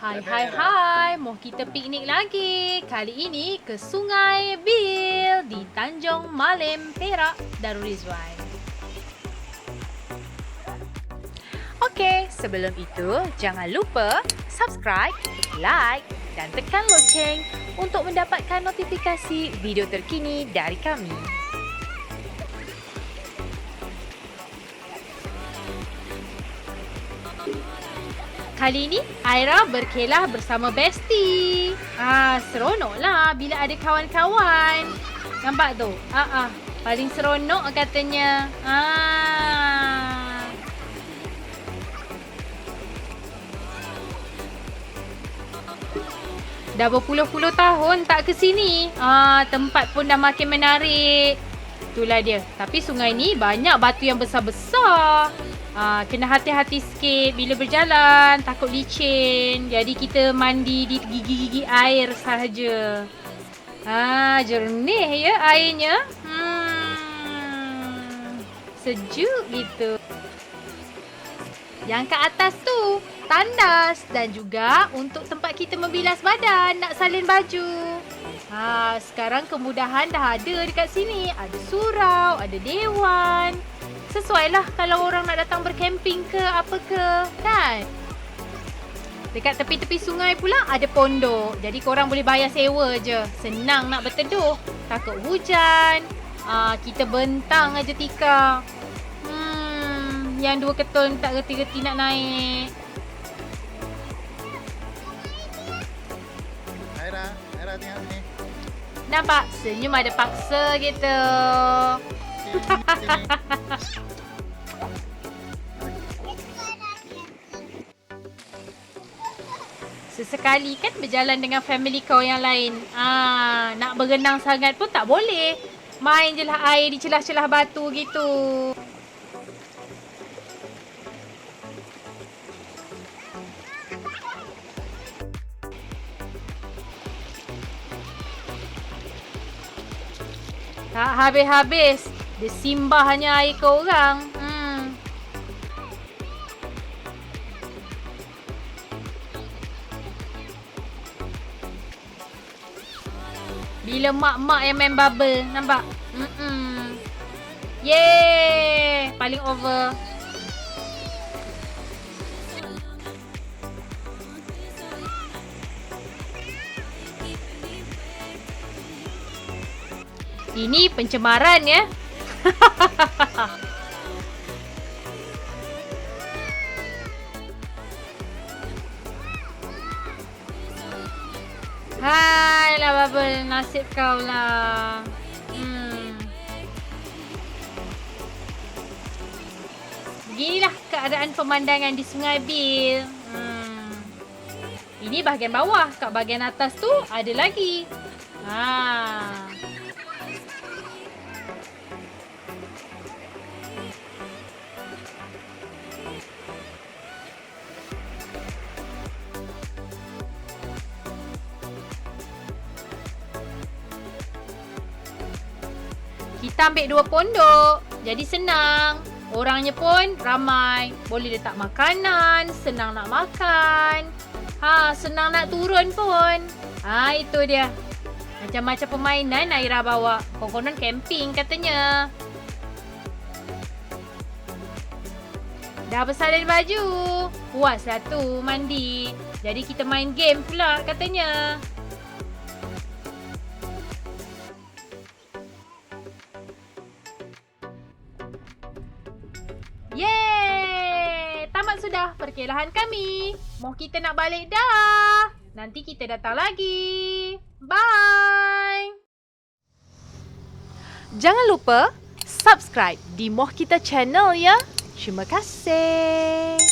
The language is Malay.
Hai hai hai, mau kita piknik lagi. Kali ini ke Sungai Bil di Tanjung Malim, Perak, Darul Rizwan. Okey, sebelum itu jangan lupa subscribe, like dan tekan loceng untuk mendapatkan notifikasi video terkini dari kami. Kali ini Aira berkelah bersama Besti. Ah, seronoklah bila ada kawan-kawan. Nampak tu? Ah ah, paling seronok katanya. Ah. Dah berpuluh-puluh tahun tak ke sini. Ah, tempat pun dah makin menarik. Itulah dia. Tapi sungai ni banyak batu yang besar-besar. Ah, kena hati-hati sikit bila berjalan, takut licin. Jadi kita mandi di gigi-gigi air sahaja. Ah, jernih ya airnya. Hmm. Sejuk gitu. Yang ke atas tu tandas dan juga untuk tempat kita membilas badan, nak salin baju. Ha, sekarang kemudahan dah ada dekat sini. Ada surau, ada dewan. Sesuailah kalau orang nak datang berkemping ke apa ke, kan? Dekat tepi-tepi sungai pula ada pondok. Jadi korang boleh bayar sewa je. Senang nak berteduh. Takut hujan. Ah, kita bentang aja tikar. Hmm, yang dua ketul tak reti-reti nak naik. Aira, Aira tengok sini. Nampak? Senyum ada paksa gitu. Sesekali kan berjalan dengan family kau yang lain. Ah, nak berenang sangat pun tak boleh. Main je lah air di celah-celah batu gitu. Tak habis-habis. Dia simbah hanya air ke orang. Hmm. Bila mak-mak yang main bubble, nampak? Mm-mm. Yeay! Paling over. Ini pencemaran ya. Hai lah Bubble, nasib kau lah. Hmm. Keadaan pemandangan di Sungai Bil. Hmm. Ini bahagian bawah, kat bahagian atas tu ada lagi. Ha. Kita ambil dua pondok. Jadi senang. Orangnya pun ramai. Boleh letak makanan. Senang nak makan. Ha, senang nak turun pun. Ha, itu dia. Macam-macam permainan Naira bawa. Konon camping katanya. Dah bersalin baju. Puaslah tu mandi. Jadi kita main game pula katanya. Yeay! Tamat sudah perkelahan kami. Mau kita nak balik dah. Nanti kita datang lagi. Bye! Jangan lupa subscribe di Moh Kita channel ya. Terima kasih.